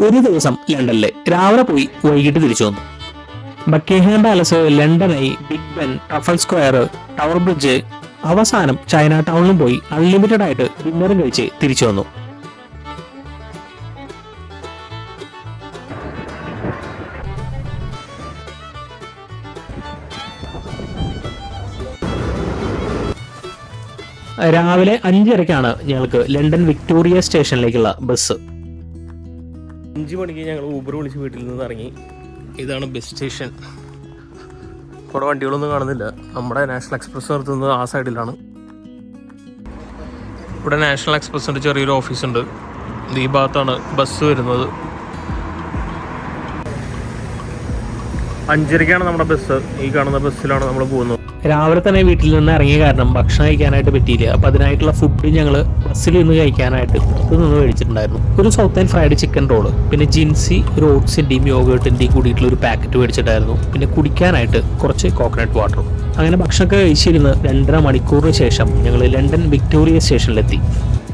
ഒരു ദിവസം ലണ്ടനിലെ രാവിലെ പോയി വൈകിട്ട് തിരിച്ചു വന്നു. ബക്കിംഗ്ഹാം പാലസ് ലണ്ടനായി Big Ben ടഫൽ square tower bridge അവസാനം ചൈന ടൗണിലും പോയി അൺലിമിറ്റഡ് ആയിട്ട് ഡിന്നറും കഴിച്ച് തിരിച്ചു വന്നു. രാവിലെ അഞ്ചരക്കാണ് ഞങ്ങൾക്ക് ലണ്ടൻ വിക്ടോറിയ സ്റ്റേഷനിലേക്കുള്ള ബസ്. അഞ്ച് മണിക്ക് ഞങ്ങൾ ഊബർ വിളിച്ച് വീട്ടിൽ നിന്ന് ഇറങ്ങി. ഇതാണ് ബസ് സ്റ്റേഷൻ ഇവിടെ വണ്ടികളൊന്നും കാണുന്നില്ല. നമ്മുടെ നാഷണൽ എക്സ്പ്രസ് നിർത്തുന്നത് ആ സൈഡിലാണ് ഇവിടെ നാഷണൽ എക്സ്പ്രസിന്റെ ചെറിയൊരു ഓഫീസുണ്ട് ഈ ഭാഗത്താണ് ബസ് വരുന്നത്. അഞ്ചരയ്ക്കാണ് നമ്മുടെ ബസ് ഈ കാണുന്ന ബസ്സിലാണ് നമ്മൾ പോകുന്നത്. രാവിലെ തന്നെ വീട്ടിൽ നിന്ന് ഇറങ്ങിയ കാരണം ഭക്ഷണം കഴിക്കാനായിട്ട് പറ്റിയില്ല. അപ്പൊ അതിനായിട്ടുള്ള ഫുഡ് ഞങ്ങൾ ബസ്സിൽ നിന്ന് കഴിക്കാനായിട്ട് പുറത്തു നിന്ന് മേടിച്ചിട്ടുണ്ടായിരുന്നു. ഒരു south and fried chicken roll പിന്നെ ജിൻസി ഒരു ഓട്സിന്റെയും യോഗേർട്ടിന്റെയും കൂടിയിട്ടുള്ള ഒരു പാക്കറ്റ് മേടിച്ചിട്ടായിരുന്നു. പിന്നെ കുടിക്കാനായിട്ട് കുറച്ച് കോക്കനട്ട് വാട്ടറും അങ്ങനെ ഭക്ഷണമൊക്കെ കഴിച്ചിരുന്ന് രണ്ടര മണിക്കൂറിന് ശേഷം ഞങ്ങൾ ലണ്ടൻ വിക്ടോറിയ സ്റ്റേഷനിലെത്തി.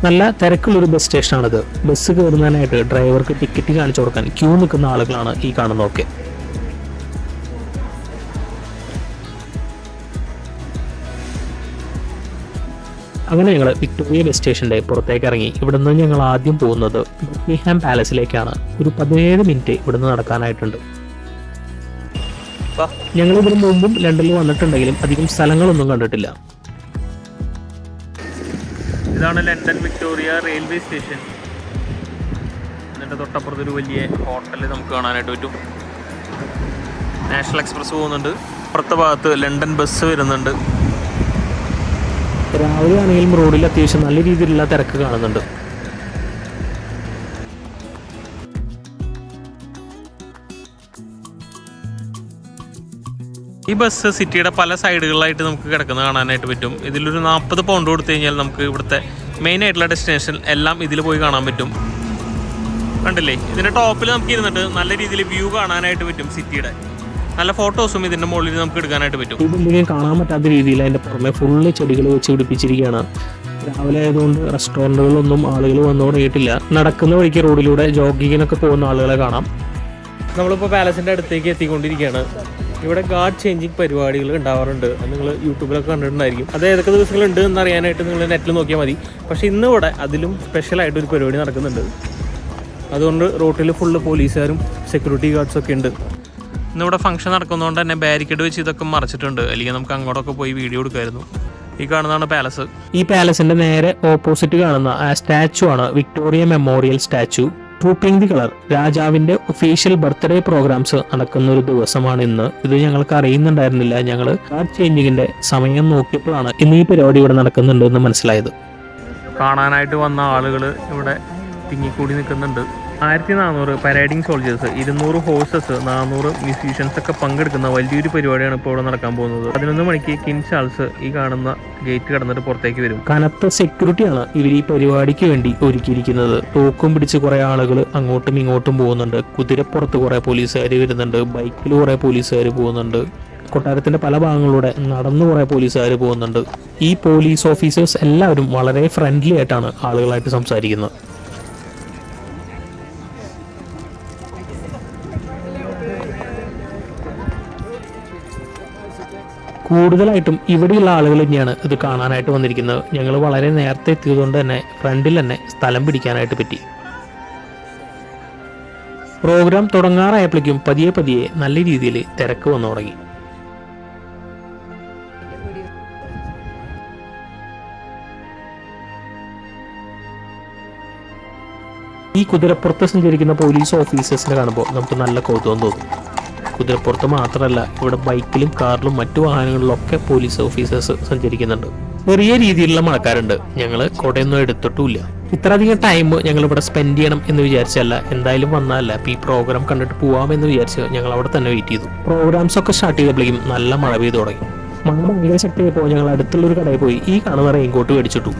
നല്ല തിരക്കുള്ളൊരു ബസ് സ്റ്റേഷനാണിത് ബസ് കയറുന്നതിനായിട്ട് ഡ്രൈവർക്ക് ടിക്കറ്റ് കാണിച്ചു കൊടുക്കാൻ ക്യൂ നിൽക്കുന്ന ആളുകളാണ് ഈ കാണുന്നതൊക്കെ. അങ്ങനെ ഞങ്ങൾ വിക്ടോറിയ ബസ് സ്റ്റേഷന്റെ പുറത്തേക്ക് ഇറങ്ങി. ഇവിടെ നിന്ന് ഞങ്ങൾ ആദ്യം പോകുന്നത് ബക്കിംഗ്ഹാം പാലസിലേക്കാണ് ഒരു പതിനേഴ് മിനിറ്റ് ഇവിടെ നിന്ന് നടക്കാനായിട്ടുണ്ട്. ഞങ്ങൾ ഇതിനു മുമ്പും ലണ്ടനിൽ വന്നിട്ടുണ്ടെങ്കിലും അധികം സ്ഥലങ്ങളൊന്നും കണ്ടിട്ടില്ല. ഇതാണ് ലണ്ടൻ വിക്ടോറിയ റെയിൽവേ സ്റ്റേഷൻ എന്നിട്ട് തൊട്ടപ്പുറത്ത് ഒരു വലിയ ഹോട്ടൽ നമുക്ക് കാണാനായിട്ട് പറ്റും. നാഷണൽ എക്സ്പ്രസ് പോകുന്നുണ്ട്. അപ്പുറത്തെ ഭാഗത്ത് ലണ്ടൻ ബസ് വരുന്നുണ്ട്. രാവിലെ ആണെങ്കിലും റോഡിൽ അത്യാവശ്യം നല്ല രീതിയിലുള്ള തിരക്ക് കാണുന്നുണ്ട്. ഈ ബസ് സിറ്റിയുടെ പല സൈഡുകളിലായിട്ട് നമുക്ക് കിടക്കുന്നത് കാണാനായിട്ട് പറ്റും. ഇതിലൊരു നാൽപ്പത് പൗണ്ട് കൊടുത്തു കഴിഞ്ഞാൽ നമുക്ക് ഇവിടുത്തെ മെയിൻ ആയിട്ടുള്ള ഡെസ്റ്റിനേഷൻ എല്ലാം ഇതിൽ പോയി കാണാൻ പറ്റും. കണ്ടില്ലേ? ഇതിന്റെ ടോപ്പിൽ നമുക്ക് ഇരുന്നിട്ട് നല്ല രീതിയിൽ വ്യൂ കാണാനായിട്ട് പറ്റും സിറ്റിയുടെ നല്ല ഫോട്ടോസും ഇതിന്റെ മുകളിൽ നമുക്ക് എടുക്കാനായിട്ട് പറ്റും. ബിൽഡിംഗ് കാണാൻ പറ്റാത്ത രീതിയിൽ അതിന്റെ പുറമെ ഫുള്ള് ചെടികൾ വെച്ച് പിടിപ്പിച്ചിരിക്കുകയാണ് രാവിലെ ആയതുകൊണ്ട് റെസ്റ്റോറന്റുകളൊന്നും ആളുകൾ വന്നു തുടങ്ങിയിട്ടില്ല. നടക്കുന്ന വഴിക്ക് റോഡിലൂടെ ജോഗിങ്ങിനൊക്കെ പോകുന്ന ആളുകളെ കാണാം. നമ്മളിപ്പോൾ പാലസിന്റെ അടുത്തേക്ക് എത്തിക്കൊണ്ടിരിക്കുകയാണ്. ഇവിടെ ഗാർഡ് ചേഞ്ചിങ് പരിപാടികൾ ഉണ്ടാവാറുണ്ട്. അത് നിങ്ങൾ യൂട്യൂബിലൊക്കെ കണ്ടിട്ടുണ്ടായിരിക്കും. അത് ഏതൊക്കെ ദിവസങ്ങളുണ്ട് എന്ന് അറിയാനായിട്ട് നിങ്ങൾ നെറ്റിൽ നോക്കിയാൽ മതി. പക്ഷേ ഇന്ന് ഇവിടെ അതിലും സ്പെഷ്യലായിട്ട് ഒരു പരിപാടി നടക്കുന്നുണ്ട്. അതുകൊണ്ട് റോട്ടിൽ ഫുള്ള് പോലീസുകാരും സെക്യൂരിറ്റി ഗാർഡ്സൊക്കെ ഒക്കെ ഉണ്ട്. ഇന്നിവിടെ ഫംഗ്ഷൻ നടക്കുന്നതുകൊണ്ട് തന്നെ ബാരിക്കേഡ് വെച്ച് ഇതൊക്കെ മറച്ചിട്ടുണ്ട്. അല്ലെങ്കിൽ നമുക്ക് അങ്ങോട്ടൊക്കെ പോയി വീഡിയോ എടുക്കായിരുന്നു. ഈ കാണുന്നതാണ് പാലസ് ഈ പാലസിന്റെ നേരെ ഓപ്പോസിറ്റ് കാണുന്ന ആ സ്റ്റാച്ചു ആണ് Victoria Memorial statue Trooping the Colour രാജാവിന്റെ ഒഫീഷ്യൽ ബർത്ത്ഡേ പ്രോഗ്രാംസ് നടക്കുന്ന ഒരു ദിവസമാണ് ഇന്ന്. ഇത് ഞങ്ങൾക്ക് അറിയുന്നുണ്ടായിരുന്നില്ല. ഞങ്ങൾ കാർഡ് ചേഞ്ചിങ്ങിന്റെ സമയം നോക്കിയപ്പോഴാണ് ഇന്ന് ഈ പരിപാടി ഇവിടെ നടക്കുന്നുണ്ട് എന്ന് മനസ്സിലായത്. കാണാനായിട്ട് വന്ന ആളുകൾ ഇവിടെ തിങ്ങിക്കൂടി നിൽക്കുന്നുണ്ട്. ആയിരത്തി നാനൂറ് പരേഡിംഗ് സോൾജേഴ്സ് ഇരുന്നൂറ് ഹോഴ്സസ് നാനൂറ് മ്യൂസീഷ്യൻസ് ഒക്കെ പങ്കെടുക്കുന്ന വലിയൊരു പരിപാടിയാണ് ഇപ്പോൾ ഇവിടെ നടക്കാൻ പോകുന്നത്. പതിനൊന്ന് മണിക്ക് കിങ് ചാൾസ് ഈ കാണുന്ന ഗേറ്റ് കടന്നിട്ട് പുറത്തേക്ക് വരും. കനത്ത സെക്യൂരിറ്റിയാണ് ഇവർ ഈ പരിപാടിക്ക് വേണ്ടി ഒരുക്കിയിരിക്കുന്നത്. തോക്കും പിടിച്ച് കുറെ ആളുകൾ അങ്ങോട്ടും ഇങ്ങോട്ടും പോകുന്നുണ്ട്. കുതിരപ്പുറത്ത് കുറെ പോലീസുകാർ വരുന്നുണ്ട്. ബൈക്കിൽ കുറെ പോലീസുകാർ പോകുന്നുണ്ട്. കൊട്ടാരത്തിന്റെ പല ഭാഗങ്ങളിലൂടെ നടന്നു കുറെ പോലീസുകാർ പോകുന്നുണ്ട്. ഈ പോലീസ് ഓഫീസേഴ്സ് എല്ലാവരും വളരെ ഫ്രണ്ട്ലി ആയിട്ടാണ് ആളുകളായിട്ട് സംസാരിക്കുന്നത്. കൂടുതലായിട്ടും ഇവിടെയുള്ള ആളുകൾ തന്നെയാണ് ഇത് കാണാനായിട്ട് വന്നിരിക്കുന്നത്. ഞങ്ങൾ വളരെ നേരത്തെ എത്തിയതുകൊണ്ട് തന്നെ ഫ്രണ്ടിൽ തന്നെ സ്ഥലം പിടിക്കാനായിട്ട് പറ്റി. പ്രോഗ്രാം തുടങ്ങാറായപ്പോഴേക്കും പതിയെ പതിയെ നല്ല രീതിയിൽ തിരക്ക് വന്നു തുടങ്ങി. ഈ കുതിരപ്പുറത്ത് സഞ്ചരിക്കുന്ന പോലീസ് ഓഫീസേഴ്സിനെ കാണുമ്പോൾ നമുക്ക് നല്ല കൗതുകം തോന്നും. കുതിരപ്പുറത്ത് മാത്രമല്ല ഇവിടെ ബൈക്കിലും കാറിലും മറ്റു വാഹനങ്ങളിലൊക്കെ പോലീസ് ഓഫീസേഴ്സ് സഞ്ചരിക്കുന്നുണ്ട്. ചെറിയ രീതിയിലുള്ള മഴക്കാരുണ്ട് ഞങ്ങൾ കുടയൊന്നും എടുത്തിട്ടുമില്ല. ഇത്രയധികം ടൈം ഞങ്ങൾ ഇവിടെ സ്പെൻഡ് ചെയ്യണം എന്ന് വിചാരിച്ചല്ല എന്തായാലും വന്നാലല്ല അപ്പൊ ഈ പ്രോഗ്രാം കണ്ടിട്ട് പോവാമെന്ന് വിചാരിച്ച് ഞങ്ങൾ അവിടെ തന്നെ വെയിറ്റ് ചെയ്തു. പ്രോഗ്രാംസ് ഒക്കെ സ്റ്റാർട്ട് ചെയ്തപ്പോഴേക്കും നല്ല മഴ പെയ്തു തുടങ്ങി. മഴ ഭയങ്കര ശക്തിയായപ്പോൾ ഞങ്ങൾ അടുത്തുള്ള ഒരു കടയിൽ പോയി. ഈ കാണുന്ന റെയിൻകോട്ട് മേടിച്ചിട്ടു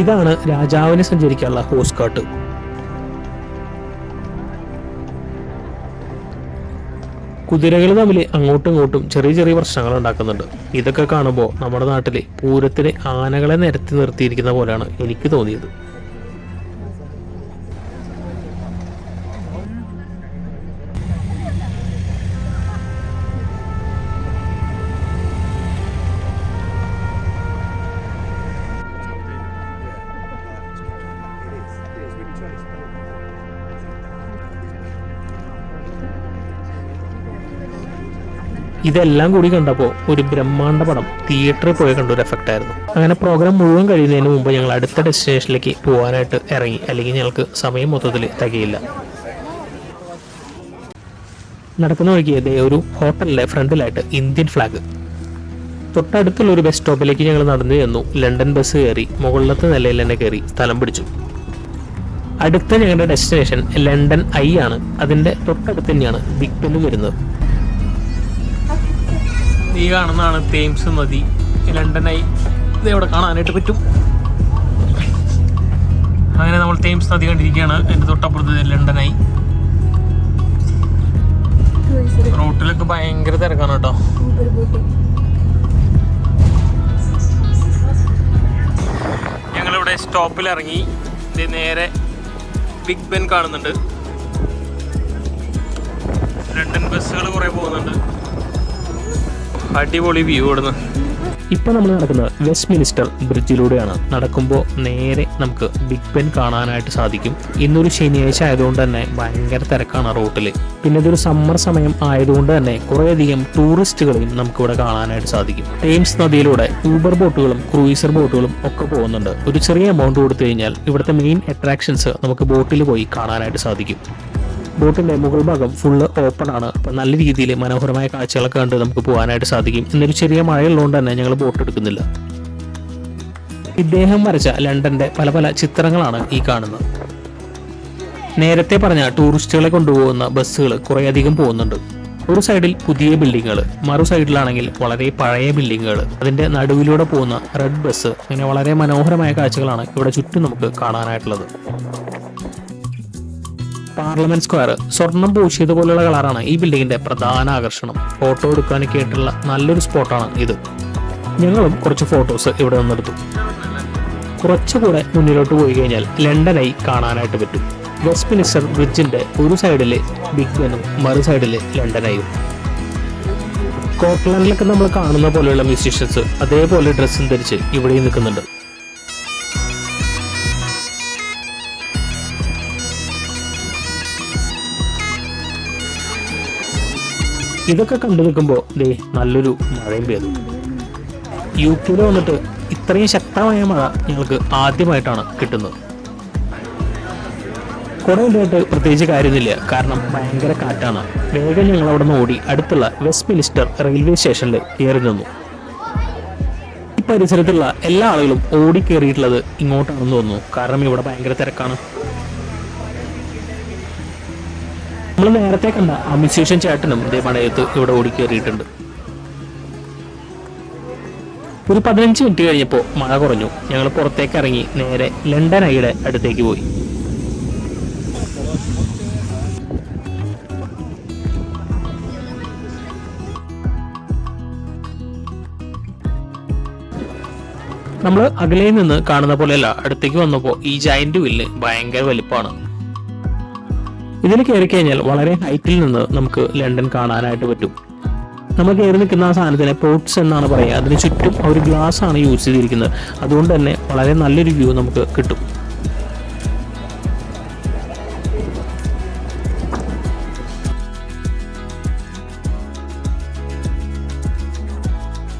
ഇതാണ് രാജാവിന് സഞ്ചരിക്കാനുള്ള ഹോസ് കാട്ട് കുതിരകൾ തമ്മിൽ അങ്ങോട്ടും ഇങ്ങോട്ടും ചെറിയ ചെറിയ പ്രശ്നങ്ങൾ ഉണ്ടാക്കുന്നുണ്ട്. ഇതൊക്കെ കാണുമ്പോൾ നമ്മുടെ നാട്ടിലെ പൂരത്തിന് ആനകളെ നിരത്തി നിർത്തിയിരിക്കുന്ന പോലെയാണ് എനിക്ക് തോന്നിയത്. ഇതെല്ലാം കൂടി കണ്ടപ്പോൾ ഒരു ബ്രഹ്മാണ്ഡ പടം തിയേറ്ററിൽ പോയി കണ്ട ഒരു എഫക്റ്റ് ആയിരുന്നു. അങ്ങനെ പ്രോഗ്രാം മുഴുവൻ കഴിയുന്നതിന് മുമ്പ് ഞങ്ങൾ അടുത്ത ഡെസ്റ്റിനേഷനിലേക്ക് പോകാനായിട്ട് ഇറങ്ങി. അല്ലെങ്കിൽ ഞങ്ങൾക്ക് സമയം മൊത്തത്തിൽ തികയില്ല. നടക്കുന്ന വഴിക്ക് ഒരു ഹോട്ടലിലെ ഫ്രണ്ടിലായിട്ട് ഇന്ത്യൻ ഫ്ലാഗ് തൊട്ടടുത്തുള്ള ഒരു ബസ് സ്റ്റോപ്പിലേക്ക് ഞങ്ങൾ നടന്നു ചെന്നു. ലണ്ടൻ ബസ് കയറി മുകളിലത്തെ നിലയിൽ തന്നെ കയറി സ്ഥലം പിടിച്ചു. അടുത്ത ഞങ്ങളുടെ ഡെസ്റ്റിനേഷൻ ലണ്ടൻ ഐ ആണ്. അതിന്റെ തൊട്ടടുത്ത് തന്നെയാണ് ബിഗ് ബെന്നും വരുന്നത്. ഈ കാണുന്നതാണ് തേംസ് നദി ലണ്ടനായി. ഇത് ഇവിടെ കാണാനായിട്ട് പറ്റും? അങ്ങനെ നമ്മൾ തേംസ് നദി കണ്ടിരിക്കുകയാണ്. എന്റെ തൊട്ടപ്പുറത്ത് ലണ്ടനായി. റോട്ടിലൊക്കെ ഭയങ്കര തിരക്കാണ് കേട്ടോ. ഞങ്ങളിവിടെ സ്റ്റോപ്പിൽ ഇറങ്ങി ഇത് നേരെ ബിഗ് ബെൻ കാണുന്നുണ്ട്. ലണ്ടൻ ബസ്സുകൾ കുറേ പോകുന്നുണ്ട്. അടിപൊളി വ്യൂ ഇവിടുന്ന് ഇപ്പൊ നമ്മൾ നടക്കുന്നത് വെസ്റ്റ് മിനിസ്റ്റർ ബ്രിഡ്ജിലൂടെയാണ് നടക്കുമ്പോൾ നേരെ നമുക്ക് ബിഗ് ബെൻ കാണാനായിട്ട് സാധിക്കും. ഇന്നൊരു ശനിയാഴ്ച ആയതുകൊണ്ട് തന്നെ ഭയങ്കര തിരക്കാണ് റോട്ടിൽ പിന്നെ ഇതൊരു സമ്മർ സമയം ആയതുകൊണ്ട് തന്നെ കുറേയധികം ടൂറിസ്റ്റുകളെയും നമുക്ക് ഇവിടെ കാണാനായിട്ട് സാധിക്കും. തേംസ് നദിയിലൂടെ ഊബർ ബോട്ടുകളും ക്രൂയിസർ ബോട്ടുകളും ഒക്കെ പോകുന്നുണ്ട്. ഒരു ചെറിയ എമൗണ്ട് കൊടുത്തു കഴിഞ്ഞാൽ ഇവിടുത്തെ മെയിൻ അട്രാക്ഷൻസ് നമുക്ക് ബോട്ടിൽ പോയി കാണാനായിട്ട് സാധിക്കും. ബോട്ടിന്റെ മുകൾ ഭാഗം ഫുള്ള് ഓപ്പൺ ആണ്. അപ്പൊ നല്ല രീതിയിൽ മനോഹരമായ കാഴ്ചകളൊക്കെ കണ്ട് നമുക്ക് പോകാനായിട്ട് സാധിക്കും. എന്നൊരു ചെറിയ മഴയുള്ളതുകൊണ്ട് തന്നെ ഞങ്ങൾ ബോട്ട് എടുക്കുന്നില്ല. ഇദ്ദേഹം വരച്ച ലണ്ടന്റെ പല പല ചിത്രങ്ങളാണ് ഈ കാണുന്നത്. നേരത്തെ പറഞ്ഞ ടൂറിസ്റ്റുകളെ കൊണ്ടുപോകുന്ന ബസ്സുകൾ കുറേയധികം പോകുന്നുണ്ട്. ഒരു സൈഡിൽ പുതിയ ബിൽഡിങ്ങുകൾ മറു സൈഡിലാണെങ്കിൽ വളരെ പഴയ ബിൽഡിങ്ങുകൾ അതിന്റെ നടുവിലൂടെ പോകുന്ന റെഡ് ബസ് അങ്ങനെ വളരെ മനോഹരമായ കാഴ്ചകളാണ് ഇവിടെ ചുറ്റും നമുക്ക് കാണാനായിട്ടുള്ളത്. പാർലമെന്റ് സ്ക്വയർ സ്വർണം പൂശിയത് പോലെയുള്ള കളറാണ് ഈ ബിൽഡിങ്ങിന്റെ പ്രധാന ആകർഷണം. ഫോട്ടോ എടുക്കാനൊക്കെ ആയിട്ടുള്ള നല്ലൊരു സ്പോട്ടാണ് ഇത്. ഞങ്ങളും കുറച്ച് ഫോട്ടോസ് ഇവിടെ നിന്നെടുത്തു. കുറച്ചുകൂടെ മുന്നിലോട്ട് പോയി കഴിഞ്ഞാൽ ലണ്ടനായി കാണാനായിട്ട് പറ്റും. വെസ്റ്റ് മിനിസ്റ്റർ ബ്രിഡ്ജിന്റെ ഒരു സൈഡിൽ ബിഗ് ബെനും മറു സൈഡിൽ ലണ്ടനായും. സ്കോട്ട്ലൻഡിലൊക്കെ നമ്മൾ കാണുന്ന പോലെയുള്ള മ്യൂസീഷ്യൻസ് അതേപോലെ ഡ്രസ്സും ധരിച്ച് ഇവിടെയും നിൽക്കുന്നുണ്ട്. ഇതൊക്കെ കണ്ടു നിൽക്കുമ്പോൾ ദേ നല്ലൊരു മഴയും പെയ്തു. യു കെയിൽ വന്നിട്ട് ഇത്രയും ശക്തമായ മഴ ഞങ്ങൾക്ക് ആദ്യമായിട്ടാണ് കിട്ടുന്നത്. കുറെ ഉണ്ടായിട്ട് പ്രത്യേകിച്ച് കാര്യമൊന്നുമില്ല. കാരണം ഭയങ്കര കാറ്റാണ്. വേഗം ഞങ്ങൾ അവിടെ നിന്ന് ഓടി അടുത്തുള്ള വെസ്റ്റ് മിനിസ്റ്റർ റെയിൽവേ സ്റ്റേഷനിൽ കയറി നിന്നു. ഈ പരിസരത്തുള്ള എല്ലാ ആളുകളും ഓടി കയറിയിട്ടുള്ളത് ഇങ്ങോട്ടാണെന്ന് തോന്നുന്നു. കാരണം ഇവിടെ ഭയങ്കര തിരക്കാണ്. നമ്മൾ നേരത്തെ കണ്ട അമിശേഷൻ ചേട്ടനും ഇതേ പണയത്ത് ഇവിടെ ഓടിക്കേറിയിട്ടുണ്ട്. ഒരു പതിനഞ്ച് മിനിറ്റ് കഴിഞ്ഞപ്പോൾ മഴ കുറഞ്ഞു. ഞങ്ങൾ പുറത്തേക്ക് ഇറങ്ങി നേരെ ലണ്ടൻ ഐയുടെ അടുത്തേക്ക് പോയി. നമ്മൾ അകലയിൽ നിന്ന് കാണുന്ന പോലെയല്ല അടുത്തേക്ക് വന്നപ്പോൾ ഈ ജയന്റ് വില്ല് ഭയങ്കര വലിപ്പമാണ്. ഇതിൽ കയറി കഴിഞ്ഞാൽ വളരെ ഹൈറ്റിൽ നിന്ന് നമുക്ക് ലണ്ടൻ കാണാനായിട്ട് പറ്റും. നമ്മൾ കയറി നിൽക്കുന്ന ആ സാധനത്തിന് പോട്ട്സ് എന്നാണ് പറയുക. അതിന് ചുറ്റും ഒരു ഗ്ലാസ് ആണ് യൂസ് ചെയ്തിരിക്കുന്നത്. അതുകൊണ്ട് തന്നെ വളരെ നല്ലൊരു വ്യൂ നമുക്ക് കിട്ടും.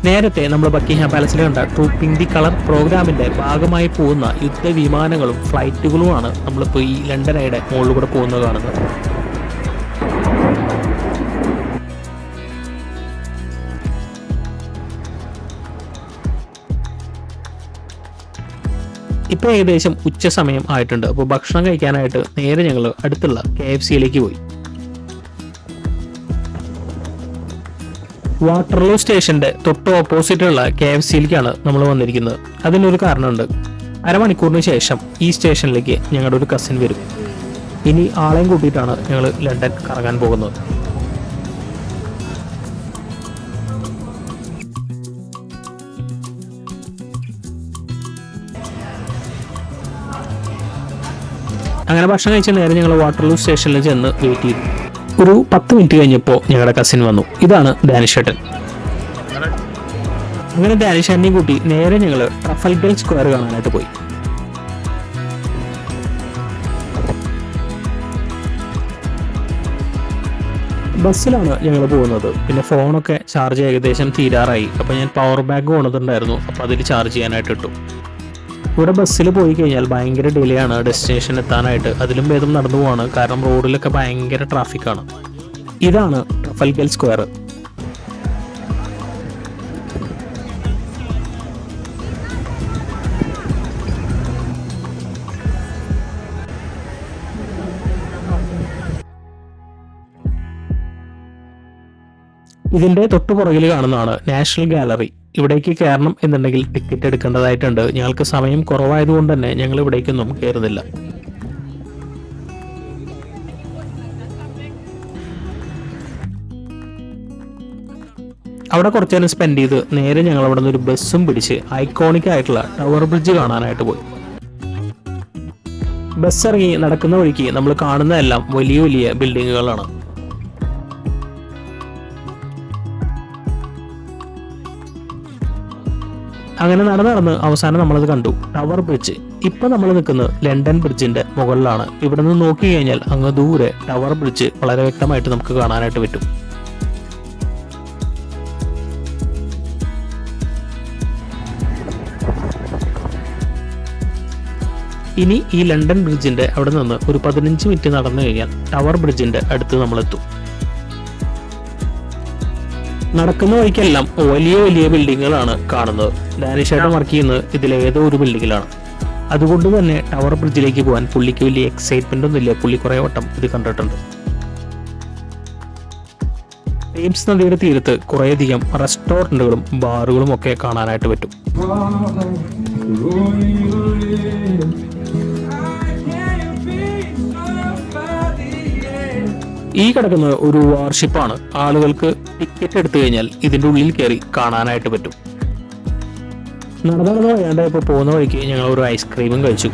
നേരത്തെ നമ്മൾ ബക്കിംഗ്ഹാം പാലസിൽ കണ്ട ട്രൂപ്പിംഗ് ദി കളർ പ്രോഗ്രാമിന്റെ ഭാഗമായി പോകുന്ന യുദ്ധവിമാനങ്ങളും ഫ്ലൈറ്റുകളുമാണ് നമ്മളിപ്പോൾ ഈ ലണ്ടനയുടെ മുകളിൽ കൂടെ പോകുന്നത് കാണുന്നത്. ഇപ്പോൾ ഏകദേശം ഉച്ച സമയം ആയിട്ടുണ്ട്. അപ്പോൾ ഭക്ഷണം കഴിക്കാനായിട്ട് നേരെ ഞങ്ങൾ അടുത്തുള്ള കെ എഫ് സിയിലേക്ക് പോയി. വാട്ടർലൂ സ്റ്റേഷന്റെ തൊട്ട് ഓപ്പോസിറ്റുള്ള കെ എഫ് സിയിലേക്കാണ് നമ്മൾ വന്നിരിക്കുന്നത്. അതിനൊരു കാരണമുണ്ട്. അരമണിക്കൂറിന് ശേഷം ഈ സ്റ്റേഷനിലേക്ക് ഞങ്ങളുടെ ഒരു കസിൻ വരും. ഇനി ആളെയും കൂട്ടിയിട്ടാണ് ഞങ്ങൾ ലണ്ടൻ കറങ്ങാൻ പോകുന്നത്. അങ്ങനെ ഭക്ഷണം കഴിച്ച നേരെ ഞങ്ങൾ വാട്ടർലൂ സ്റ്റേഷനിൽ ചെന്ന് വെയിറ്റ് ചെയ്തു. ഒരു പത്ത് മിനിറ്റ് കഴിഞ്ഞപ്പോൾ ഞങ്ങളുടെ കസിൻ വന്നു. ഇതാണ് ഡാനിഷേട്ടൻ അങ്ങനെ ഡാനിഷേട്ടനെയും കൂട്ടി നേരെ ഞങ്ങൾ ട്രഫൽഗൽ സ്ക്വയർ കാണാനായിട്ട് പോയി. ബസ്സിലാണ് ഞങ്ങൾ പോകുന്നത്. പിന്നെ ഫോണൊക്കെ ചാർജ് ഏകദേശം തീരാറായി. അപ്പോൾ ഞാൻ പവർ ബാങ്ക് കൊണ്ടുവന്നിട്ടുണ്ടായിരുന്നു. അപ്പോൾ അതിൽ ചാർജ് ചെയ്യാനായിട്ട് ഇട്ടു. ഇവിടെ ബസ്സിൽ പോയി കഴിഞ്ഞാൽ ഭയങ്കര ഡിലേ ആണ് ഡെസ്റ്റിനേഷൻ എത്താനായിട്ട്. അതിലും ഭേദം നടന്നു പോവാണ്. കാരണം റോഡിലൊക്കെ ഭയങ്കര ട്രാഫിക്കാണ് ഇതാണ് ട്രഫൽഗൽ സ്ക്വയർ ഇതിന്റെ തൊട്ടുപുറകിൽ കാണുന്നതാണ് നാഷണൽ ഗാലറി. ഇവിടേക്ക് കയറണം എന്നുണ്ടെങ്കിൽ ടിക്കറ്റ് എടുക്കേണ്ടതായിട്ടുണ്ട്. ഞങ്ങൾക്ക് സമയം കുറവായതുകൊണ്ട് തന്നെ ഞങ്ങൾ ഇവിടേക്കൊന്നും കയറുന്നില്ല. അവിടെ കുറച്ചു നേരം സ്പെൻഡ് ചെയ്ത് നേരെ ഞങ്ങൾ അവിടെ നിന്ന് ഒരു ബസ്സും പിടിച്ച് ഐക്കോണിക് ആയിട്ടുള്ള ടവർ ബ്രിഡ്ജ് കാണാനായിട്ട് പോയി. ബസ് ഇറങ്ങി നടക്കുന്ന വഴിക്ക് നമ്മൾ കാണുന്നതെല്ലാം വലിയ വലിയ ബിൽഡിങ്ങുകളാണ് അങ്ങനെ നടന്ന് നടന്ന് അവസാനം നമ്മളത് കണ്ടു. ടവർ ബ്രിഡ്ജ് ഇപ്പൊ നമ്മൾ നിൽക്കുന്നത് ലണ്ടൻ ബ്രിഡ്ജിന്റെ മുകളിലാണ്. ഇവിടെ നിന്ന് നോക്കി കഴിഞ്ഞാൽ അങ്ങ് ദൂരെ ടവർ ബ്രിഡ്ജ് വളരെ വ്യക്തമായിട്ട് നമുക്ക് കാണാനായിട്ട് പറ്റും. ഇനി ഈ ലണ്ടൻ ബ്രിഡ്ജിന്റെ അവിടെ നിന്ന് ഒരു പതിനഞ്ച് മിനിറ്റ് നടന്നു കഴിഞ്ഞാൽ ടവർ ബ്രിഡ്ജിന്റെ അടുത്ത് നമ്മൾ എത്തും നടക്കുന്ന വഴിക്കെല്ലാം വലിയ വലിയ ബിൽഡിങ്ങുകളാണ് കാണുന്നത്. ഡാനിഷായിട്ട് വർക്ക് ചെയ്യുന്നത് ഇതിലെ ഏതോ ഒരു ബിൽഡിങ്ങിലാണ്. അതുകൊണ്ട് തന്നെ ടവർ ബ്രിഡ്ജിലേക്ക് പോകാൻ പുള്ളിക്ക് വലിയ എക്സൈറ്റ്മെന്റ് ഒന്നുമില്ല പുള്ളി കുറേ വട്ടം ഇത് കണ്ടിട്ടുണ്ട്. തേംസ് നദിയുടെ തീരത്ത് കുറേയധികം റെസ്റ്റോറന്റുകളും ബാറുകളും ഒക്കെ കാണാനായിട്ട് പറ്റും. ഈ കിടക്കുന്നത് ഒരു വാർഷിപ്പാണ് ആളുകൾക്ക് ടിക്കറ്റ് എടുത്തു കഴിഞ്ഞാൽ ഇതിന്റെ ഉള്ളിൽ കയറി കാണാനായിട്ട് പറ്റും. നടന്നു വയ്യാണ്ട് ഇപ്പോൾ പോകുന്ന വഴിക്ക് ഞങ്ങൾ ഒരു ഐസ്ക്രീമും കഴിച്ചു.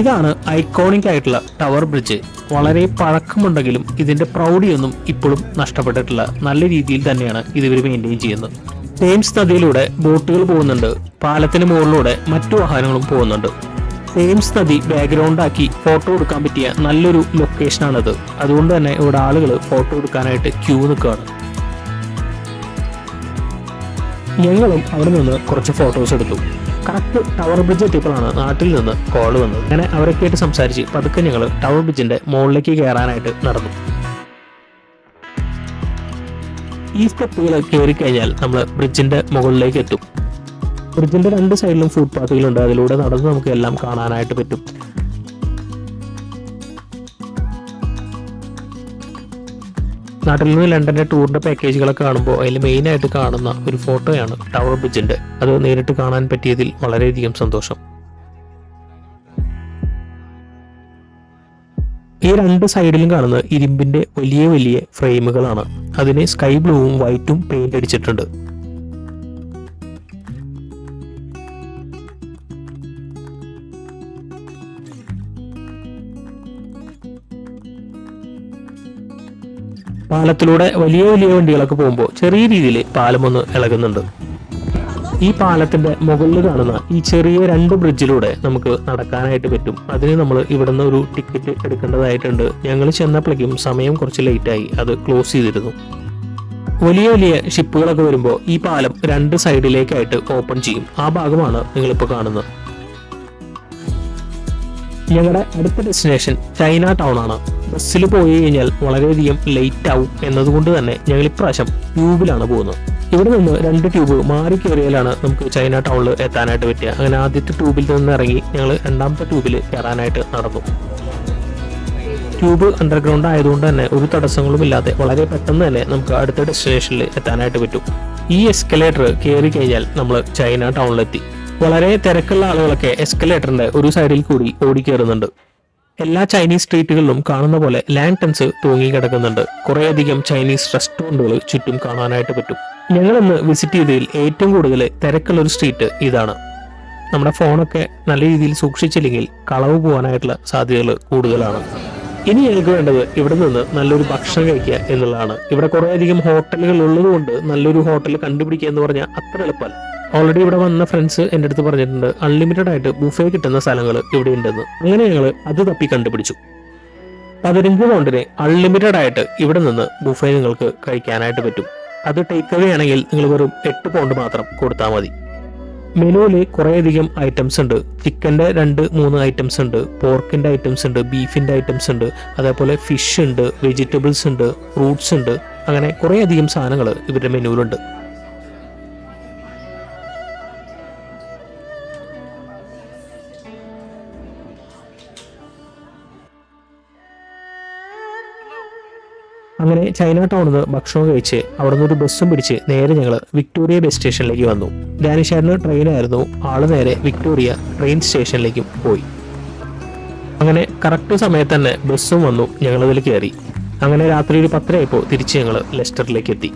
ഇതാണ് ഐക്കോണിക് ആയിട്ടുള്ള ടവർ ബ്രിഡ്ജ് വളരെ പഴക്കമുണ്ടെങ്കിലും ഇതിന്റെ പ്രൗഢിയൊന്നും ഇപ്പോഴും നഷ്ടപ്പെട്ടിട്ടില്ല. നല്ല രീതിയിൽ തന്നെയാണ് ഇത് ഇവർ മെയിന്റെയിൻ ചെയ്യുന്നത്. തേംസ് നദിയിലൂടെ ബോട്ടുകൾ പോകുന്നുണ്ട്. പാലത്തിന് മുകളിലൂടെ മറ്റു വാഹനങ്ങളും പോകുന്നുണ്ട്. തേംസ് നദി ബാക്ക്ഗ്രൗണ്ട് ആക്കി ഫോട്ടോ എടുക്കാൻ പറ്റിയ നല്ലൊരു ലൊക്കേഷനാണിത് അതുകൊണ്ട് തന്നെ ഇവിടെ ആളുകൾ ഫോട്ടോ എടുക്കാനായിട്ട് ക്യൂ നിൽക്കുകയാണ്. ഞങ്ങളും അവിടെ നിന്ന് കുറച്ച് ഫോട്ടോസ് എടുത്തു. കറക്റ്റ് ടവർ ബ്രിഡ്ജ് എത്തിയപ്പോഴാണ് നാട്ടിൽ നിന്ന് കോൾ വന്നത്. അങ്ങനെ അവരൊക്കെ ആയിട്ട് സംസാരിച്ച് പതുക്കെ ഞങ്ങൾ ടവർ ബ്രിഡ്ജിന്റെ മുകളിലേക്ക് കയറാനായിട്ട് നടന്നു. ഈ സ്റ്റെപ്പുകൾ കയറി കഴിഞ്ഞാൽ നമ്മൾ ബ്രിഡ്ജിന്റെ മുകളിലേക്ക് എത്തും. ബ്രിഡ്ജിന്റെ രണ്ട് സൈഡിലും ഫുട് പാത്തുകളുണ്ട് അതിലൂടെ നടന്ന് നമുക്ക് എല്ലാം കാണാനായിട്ട് പറ്റും. നാട്ടിൽ നിന്ന് ലണ്ടന്റെ ടൂറിന്റെ പാക്കേജുകളൊക്കെ കാണുമ്പോൾ അതിൽ മെയിൻ ആയിട്ട് കാണുന്ന ഒരു ഫോട്ടോയാണ് ടവർ ബ്രിഡ്ജിന്റെ അത് നേരിട്ട് കാണാൻ പറ്റിയതിൽ വളരെയധികം സന്തോഷം. ഈ രണ്ട് സൈഡിലും കാണുന്ന ഇരുമ്പിന്റെ വലിയ വലിയ ഫ്രെയിമുകളാണ് അതിന് സ്കൈ ബ്ലൂവും വൈറ്റും പെയിന്റ് അടിച്ചിട്ടുണ്ട്. പാലത്തിലൂടെ വലിയ വലിയ വണ്ടികളൊക്കെ പോകുമ്പോൾ ചെറിയ രീതിയിൽ പാലം ഒന്ന് ഇളകുന്നുണ്ട്. ഈ പാലത്തിന്റെ മുകളിൽ കാണുന്ന ഈ ചെറിയ രണ്ട് ബ്രിഡ്ജിലൂടെ നമുക്ക് നടക്കാനായിട്ട് പറ്റും. അതിന് നമ്മൾ ഇവിടുന്ന് ഒരു ടിക്കറ്റ് എടുക്കേണ്ടതായിട്ടുണ്ട്. ഞങ്ങൾ ചെന്നപ്പോഴേക്കും സമയം കുറച്ച് ലേറ്റായി അത് ക്ലോസ് ചെയ്തിരുന്നു. വലിയ വലിയ ഷിപ്പുകളൊക്കെ വരുമ്പോൾ ഈ പാലം രണ്ട് സൈഡിലേക്കായിട്ട് ഓപ്പൺ ചെയ്യും. ആ ഭാഗമാണ് നിങ്ങളിപ്പോൾ കാണുന്നത്. ഞങ്ങളുടെ അടുത്ത ഡെസ്റ്റിനേഷൻ ചൈന ടൗൺ ആണ്. ബസ്സിൽ പോയി കഴിഞ്ഞാൽ വളരെയധികം ലേറ്റ് ആവും എന്നതുകൊണ്ട് തന്നെ ഞങ്ങൾ ഇപ്രാവശ്യം ട്യൂബിലാണ് പോകുന്നത്. ഇവിടെ നിന്ന് രണ്ട് ട്യൂബ് മാറി കയറിയാലാണ് നമുക്ക് ചൈന ടൗണിൽ എത്താനായിട്ട് പറ്റുക. അങ്ങനെ ആദ്യത്തെ ട്യൂബിൽ നിന്ന് ഇറങ്ങി ഞങ്ങൾ രണ്ടാമത്തെ ട്യൂബിൽ കയറാനായിട്ട് നടന്നു. ട്യൂബ് അണ്ടർഗ്രൗണ്ട് ആയതുകൊണ്ട് തന്നെ ഒരു തടസ്സങ്ങളും ഇല്ലാതെ വളരെ പെട്ടെന്ന് തന്നെ നമുക്ക് അടുത്ത ഡെസ്റ്റിനേഷനിൽ എത്താനായിട്ട് പറ്റും. ഈ എസ്കലേറ്റർ കയറി കഴിഞ്ഞാൽ നമ്മൾ ചൈന ടൗണിലെത്തി വളരെ തിരക്കുള്ള ആളുകളൊക്കെ എസ്കലേറ്ററിന്റെ ഒരു സൈഡിൽ കൂടി ഓടിക്കേറുന്നുണ്ട്. എല്ലാ ചൈനീസ് സ്ട്രീറ്റുകളിലും കാണുന്ന പോലെ ലാൻഡ് തൂങ്ങി കിടക്കുന്നുണ്ട്. കുറേയധികം ചൈനീസ് റെസ്റ്റോറന്റുകൾ ചുറ്റും കാണാനായിട്ട് പറ്റും. ഞങ്ങളിന്ന് വിസിറ്റ് ചെയ്തതിൽ ഏറ്റവും കൂടുതൽ തിരക്കുള്ള ഒരു സ്ട്രീറ്റ് ഇതാണ്. നമ്മുടെ ഫോണൊക്കെ നല്ല രീതിയിൽ സൂക്ഷിച്ചില്ലെങ്കിൽ കളവ് പോകാനായിട്ടുള്ള സാധ്യതകൾ കൂടുതലാണ്. ഇനി ഞങ്ങൾക്ക് വേണ്ടത് ഇവിടെ നിന്ന് നല്ലൊരു ഭക്ഷണം കഴിക്കുക എന്നുള്ളതാണ്. ഇവിടെ കുറേയധികം ഹോട്ടലുകൾ ഉള്ളതുകൊണ്ട് നല്ലൊരു ഹോട്ടൽ കണ്ടുപിടിക്കുക എന്ന് പറഞ്ഞാൽ അത്ര എളുപ്പമല്ല. ഓൾറെഡി ഇവിടെ വന്ന ഫ്രണ്ട്സ് എന്റെ അടുത്ത് പറഞ്ഞിട്ടുണ്ട് അൺലിമിറ്റഡ് ആയിട്ട് ബുഫേ കിട്ടുന്ന സ്ഥലങ്ങൾ ഇവിടെ ഉണ്ടെന്ന്. അങ്ങനെ ഞങ്ങൾ അത് തപ്പി കണ്ടുപിടിച്ചു. പതിനഞ്ച് പൗണ്ടിന് അൺലിമിറ്റഡ് ആയിട്ട് ഇവിടെ നിന്ന് ബുഫേ നിങ്ങൾക്ക് കഴിക്കാനായിട്ട് പറ്റും. അത് ടേക്ക് അവേ ആണെങ്കിൽ നിങ്ങൾ വെറും എട്ട് പൗണ്ട് മാത്രം കൊടുത്താൽ മതി. മെനുവിൽ കുറേയധികം ഐറ്റംസ് ഉണ്ട്. ചിക്കന്റെ രണ്ട് മൂന്ന് ഐറ്റംസ് ഉണ്ട്. പോർക്കിന്റെ ഐറ്റംസ് ഉണ്ട് ബീഫിന്റെ ഐറ്റംസ് ഉണ്ട്. അതേപോലെ ഫിഷ് ഉണ്ട് വെജിറ്റബിൾസ് ഉണ്ട് ഫ്രൂട്ട്സ് ഉണ്ട്. അങ്ങനെ കുറേയധികം സാധനങ്ങൾ ഇവരുടെ മെനുവിലുണ്ട്. അങ്ങനെ ചൈന ടൗണിൽ നിന്ന് ഭക്ഷണം കഴിച്ച് അവിടെ നിന്ന് ഒരു ബസ്സും പിടിച്ച് നേരെ ഞങ്ങൾ വിക്ടോറിയ ബസ് സ്റ്റേഷനിലേക്ക് വന്നു. ഡാനിഷാറിന് ട്രെയിനായിരുന്നു ആൾ നേരെ വിക്ടോറിയ ട്രെയിൻ സ്റ്റേഷനിലേക്കും പോയി. അങ്ങനെ കറക്റ്റ് സമയത്ത് തന്നെ ബസ്സും വന്നു ഞങ്ങളതിൽ കയറി അങ്ങനെ രാത്രി ഒരു പത്തരയായപ്പോൾ തിരിച്ച് ഞങ്ങൾ ലെസ്റ്ററിലേക്ക് എത്തി.